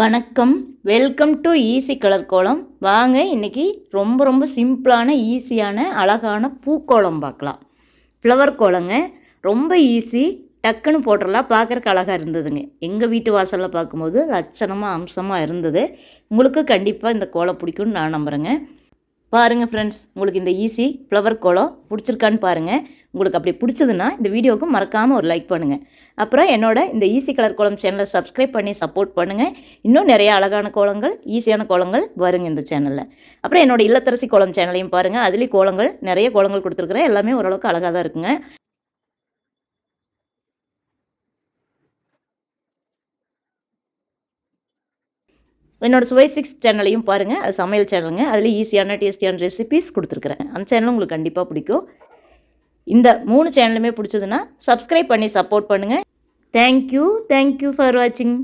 வணக்கம். Welcome to easy colour கோலம் வாங்க இன்றைக்கி ரொம்ப ரொம்ப சிம்பிளான ஈஸியான அழகான பூக்கோலம் பார்க்கலாம். ஃப்ளவர் கோலங்க. ரொம்ப ஈஸி. டக்குன்னு போட்டுடலாம் பார்க்குறக்கு அழகாக இருந்ததுங்க. எங்கள் வீட்டு வாசலில் பார்க்கும்போது லட்சணமாக அம்சமாக இருந்தது. உங்களுக்கு கண்டிப்பாக இந்த கோலம் பிடிக்கும்னு நான் நம்புகிறேங்க பாருங்கள் ஃப்ரெண்ட்ஸ் உங்களுக்கு இந்த ஈஸி ஃப்ளவர் கோலம் பிடிச்சிருக்கான்னு பாருங்கள் உங்களுக்கு அப்படி பிடிச்சதுன்னா இந்த வீடியோவுக்கு மறக்காமல் ஒரு லைக் பண்ணுங்கள் அப்புறம் என்னோட இந்த ஈஸி கலர் கோலம் சேனலை சப்ஸ்கிரைப் பண்ணி சப்போர்ட் பண்ணுங்கள் இன்னும் நிறைய அழகான கோலங்கள் ஈஸியான கோலங்கள் வருங்க இந்த சேனலில் அப்புறம் என்னோட இல்லத்தரசி கோலம் சேனலையும் பாருங்கள் அதுலேயும் கோலங்கள் நிறைய கோலங்கள் கொடுத்துருக்குறேன். எல்லாமே ஓரளவுக்கு அழகாக தான் இருக்குங்க. என்னோடய சுவை சிக்ஸ் சேனலையும் பாருங்கள் அது சமையல் சேனலுங்க அதில் ஈஸியான டேஸ்டியான ரெசிபீஸ் கொடுத்துருக்குறேன். அந்த சேனலும் உங்களுக்கு கண்டிப்பாக பிடிக்கும். இந்த மூணு சேனலுமே பிடிச்சதுன்னா சப்ஸ்கிரைப் பண்ணி சப்போர்ட் பண்ணுங்கள் தேங்க்யூ தேங்க்யூ ஃபார் வாட்சிங்